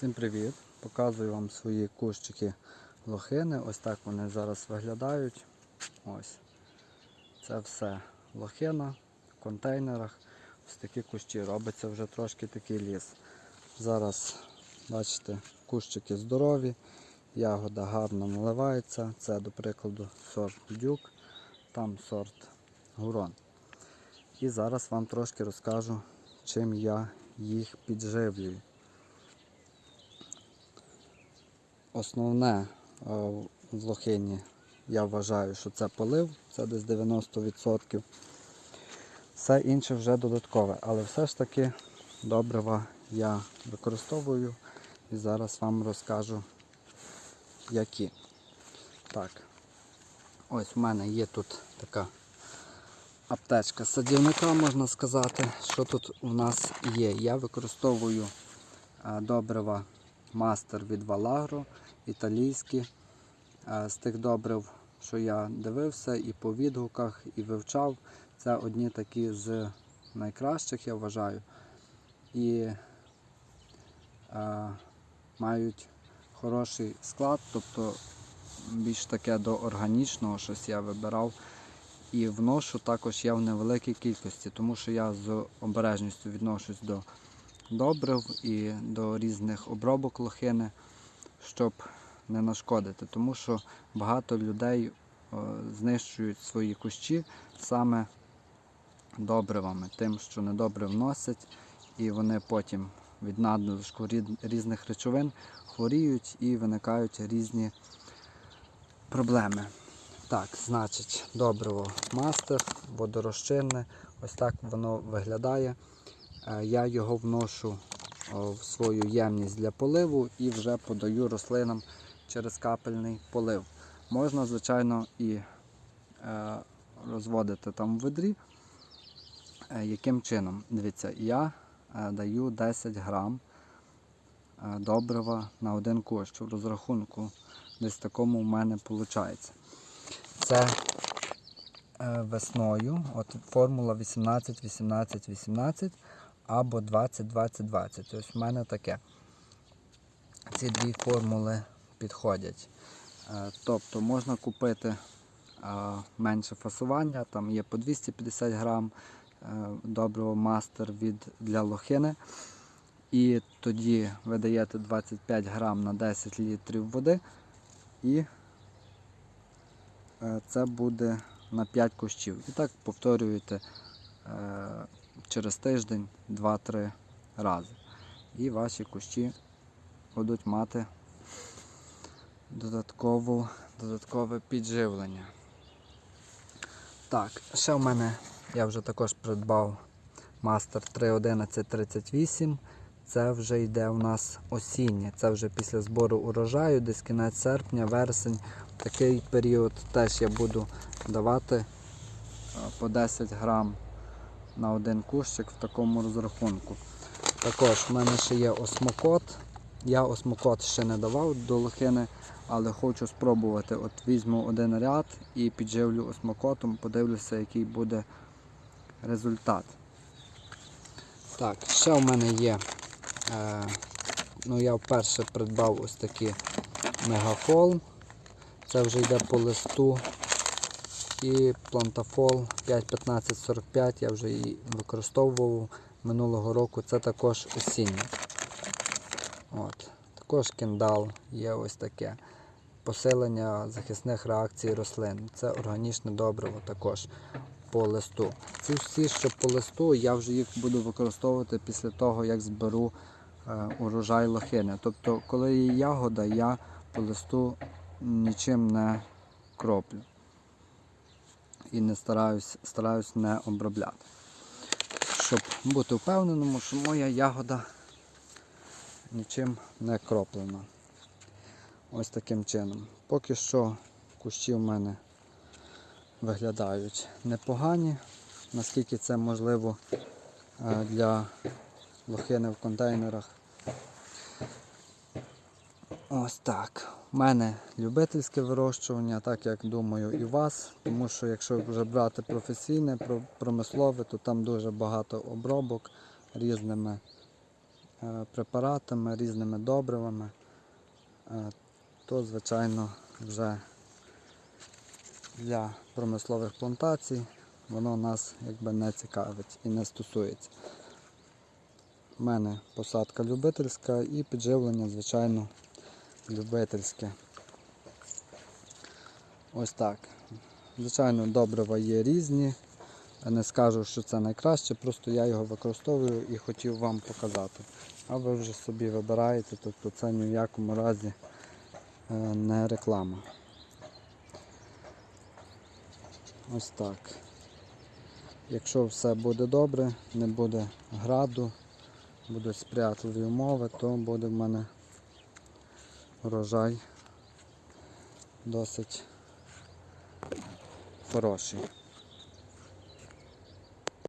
Всім привіт! Показую вам свої кущики лохини. Ось так вони зараз виглядають. Ось. Це все лохина в контейнерах. Ось такі кущі. Робиться вже трошки такий ліс. Зараз, бачите, кущики здорові, ягода гарно наливається. Це, до прикладу, сорт дюк, там сорт гурон. І зараз вам трошки розкажу, чим я їх підживлюю. Основне е, в лохині я вважаю, що це полив, це десь 90%. Все інше вже додаткове, але все ж таки добрива я використовую і зараз вам розкажу які. Так, ось у мене є тут така аптечка садівника, можна сказати. Що тут у нас є? Я використовую е, добрива мастер від Валагро, італійські. Е, З тих добрив, що я дивився і по відгуках, і вивчав, це одні такі з найкращих, я вважаю. І е, мають хороший склад, тобто більш таке до органічного щось я вибирав. І вношу також я в невеликій кількості, тому що я з обережністю відношусь до добрив і до різних обробок лохини, щоб не нашкодити. Тому що багато людей е, знищують свої кущі саме добривами, тим, що недобре вносять, і вони потім від надлишку різних речовин хворіють і виникають різні проблеми. Так, значить, добриво мастер, водорозчинне. Ось так воно виглядає. Е, Я його вношу в свою ємність для поливу і вже подаю рослинам через капельний полив. Можна, звичайно, і е, розводити там в ведрі. Е, Яким чином? Дивіться, я даю 10 грам добрива на один кущ. В розрахунку десь такому в мене виходить. Це весною, от формула 18, 18, 18 або 20, 20, 20. Ось в мене таке. Ці дві формули підходять. Е, Тобто можна купити е, менше фасування, там є по 250 грам е, доброго мастер від, для лохини. І тоді ви даєте 25 грам на 10 літрів води. І це буде на 5 кущів. І так повторюєте через тиждень 2-3 рази. І ваші кущі будуть мати додаткову, додаткове підживлення. Так, ще в мене я вже також придбав Master 31138. Це вже йде у нас осіннє. Це вже після збору урожаю, десь кінець серпня, вересень. Такий період теж я буду давати е, по 10 грам на один кущик в такому розрахунку. Також в мене ще є осмокот. Я осмокот ще не давав до лохини, але хочу спробувати. От візьму один ряд і підживлю осмокотом, подивлюся, який буде результат. Так, ще в мене є. Е, ну, я вперше придбав ось такі мегафол. Це вже йде по листу. І плантафол 51545 я вже її використовував минулого року. Це також осіннє. От. Також кіндал є ось таке. Посилення захисних реакцій рослин. Це органічне добриво також по листу. Ці всі, що по листу, я вже їх буду використовувати після того, як зберу е, урожай лохини. Тобто, коли є ягода, я по листу нічим не кроплю і не стараюсь, стараюсь не обробляти. Щоб бути впевненим, що моя ягода нічим не кроплена. Ось таким чином. Поки що кущі в мене виглядають непогані, наскільки це можливо е, для лохини в контейнерах. Ось так. У мене любительське вирощування, так як думаю і вас, тому що якщо вже брати професійне, промислове, то там дуже багато обробок різними е, препаратами, різними добривами, е, то звичайно вже для промислових плантацій воно нас якби не цікавить і не стосується. У мене посадка любительська і підживлення, звичайно, любительське. Ось так. Звичайно, добрива є різні. Я не скажу, що це найкраще, просто я його використовую і хотів вам показати. А ви вже собі вибираєте, тобто це ні в якому разі е, не реклама. Ось так. Якщо все буде добре, не буде граду, будуть сприятливі умови, то буде в мене урожай досить хороший.